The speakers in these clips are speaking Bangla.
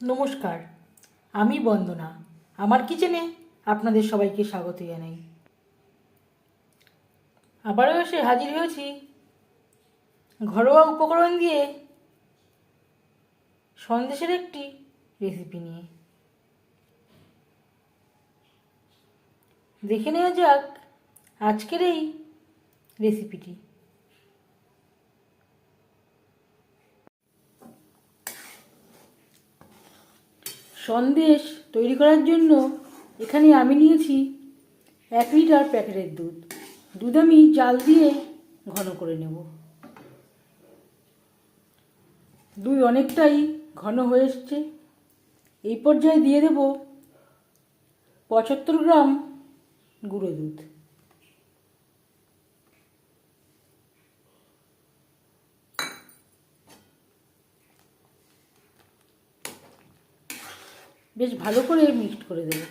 নমস্কার, আমি বন্দনা। আমার কিচেনে আপনাদের সবাইকে স্বাগত জানাই। আবারও এসে হাজির হয়েছি। ঘরোয়া উপকরণ দিয়ে সন্দেশের একটি রেসিপি নিয়ে। দেখে নেওয়া যাক আজকের এই রেসিপিটি সন্দেশ তৈরি করার জন্য এখানে আমি নিয়েছি এক লিটার প্যাকেটের দুধ। দুধ আমি জাল দিয়ে ঘন করে নেব। দুধ অনেকটাই ঘন হয়ে এসছে। এই পর্যায়ে দিয়ে দেব পঁচাত্তর গ্রাম গুঁড়ো দুধ। বেশ ভালো করে মিক্সড করে দেবো।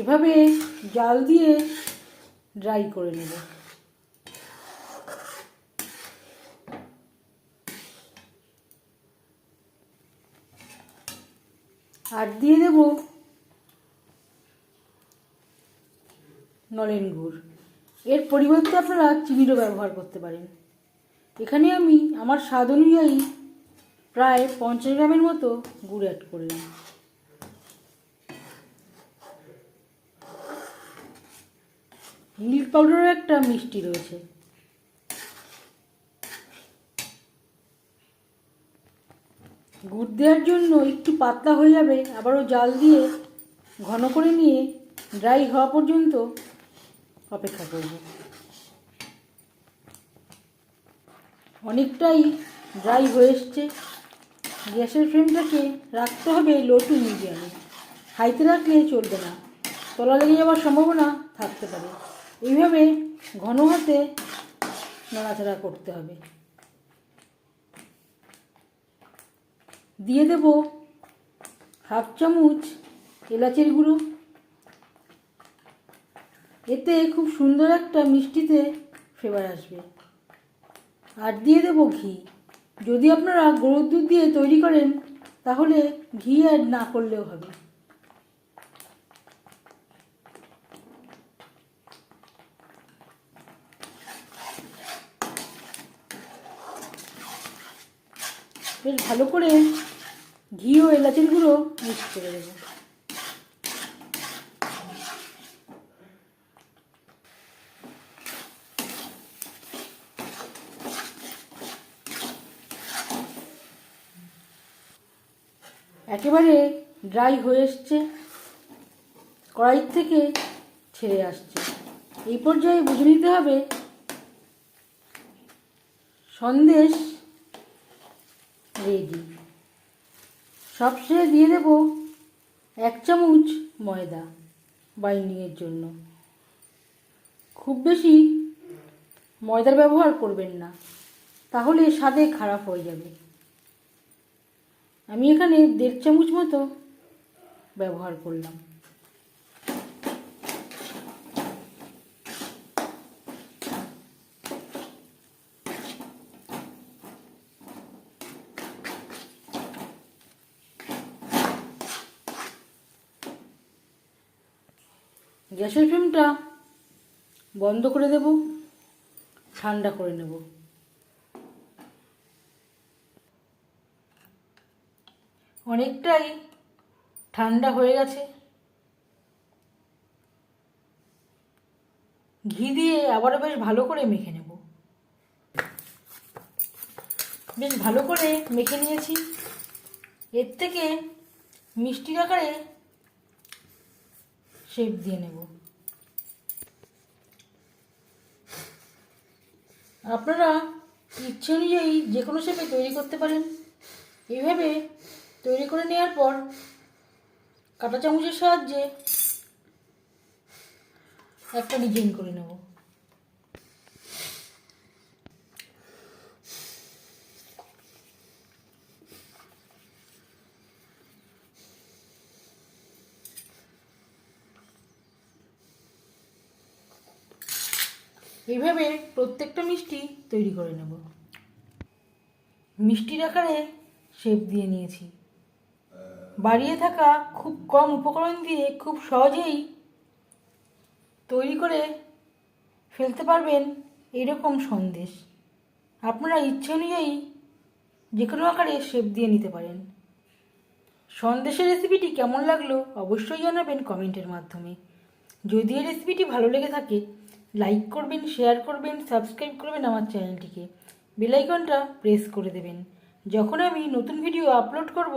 এভাবে জাল দিয়ে ড্রাই করে নেব। আর দিয়ে দেব নলেন গুড়। এর পরিবর্তে আপনারা চিনিরও ব্যবহার করতে পারেন। এখানে আমি আমার স্বাদ অনুযায়ী প্রায় পঞ্চাশ গ্রামের মতো গুড় অ্যাড করলাম মিল্ক পাউডারও একটা মিষ্টি রয়েছে। গুড় দেওয়ার জন্য একটু পাতলা হয়ে যাবে, আবারও জাল দিয়ে ঘন করে নিয়ে ড্রাই হওয়া পর্যন্ত অপেক্ষা করব। অনেকটাই ড্রাই হয়ে এসছে। গ্যাসের ফ্লেমটাকে রাখতে হবে লো টু মিডিয়ামে হাইতে রাখলে চলবে না। তলা লেগে যাওয়ার সম্ভাবনা থাকতে পারে। এইভাবে ঘন হাতে নাড়াচাড়া করতে হবে। দিয়ে দেব হাফ চামচ এলাচের গুঁড়ো। এতে খুব সুন্দর একটা মিষ্টিতে ফ্লেভার আসবে। আর দিয়ে দেব ঘি। যদি আপনারা গরুর দুধ দিয়ে তৈরি করেন, তাহলে ঘি অ্যাড না করলেও হবে। বেশ ভালো করে ঘি ও এলাচের গুঁড়ো মিক্স করে দেবো। একেবারে ড্রাই হয়ে এসছে। কড়াইর থেকে ছেড়ে আসছে। এই পর্যায়ে বুঝে নিতে হবে, সন্দেশ রেডি সবশেষে দিয়ে দেব এক চামচ ময়দা বাইন্ডিংয়ের জন্য। খুব বেশি ময়দার ব্যবহার করবেন না, তাহলে স্বাদে খারাপ হয়ে যাবে। আমি এখানে দেড় চামচ মতো ব্যবহার করলাম। গ্যাসের ফ্লেমটা বন্ধ করে দেব, ঠান্ডা করে নেব। অনেকটাই ঠান্ডা হয়ে গেছে। ঘি দিয়ে আবারও বেশ ভালো করে মেখে নেব। বেশ ভালো করে মেখে নিয়েছি। এর থেকে মিষ্টির আকারে শেপ দিয়ে নেব। আপনারা ইচ্ছে অনুযায়ী যে কোনো শেপে তৈরি করতে পারেন। এইভাবে তৈরি করে নেওয়ার পর কাঁটা চামচের সাহায্যে একটা ডিজাইন করে নেব। এইভাবে প্রত্যেকটা মিষ্টি তৈরি করে নেব। মিষ্টির আকারে শেপ দিয়ে নিয়েছি। বাড়িয়ে থাকা খুব কম উপকরণ দিয়ে খুব সহজেই তৈরি করে ফেলতে পারবেন এরকম সন্দেশ। আপনারা ইচ্ছে অনুযায়ী যে কোনো আকারে শেপ দিয়ে নিতে পারেন। সন্দেশের রেসিপিটি কেমন লাগল অবশ্যই জানাবেন কমেন্টের মাধ্যমে। যদি এই রেসিপিটি ভালো লেগে থাকে লাইক করবেন শেয়ার করবেন সাবস্ক্রাইব করবেন আমার চ্যানেলটিকে বেলাইকনটা প্রেস করে দেবেন। যখন আমি নতুন ভিডিও আপলোড করব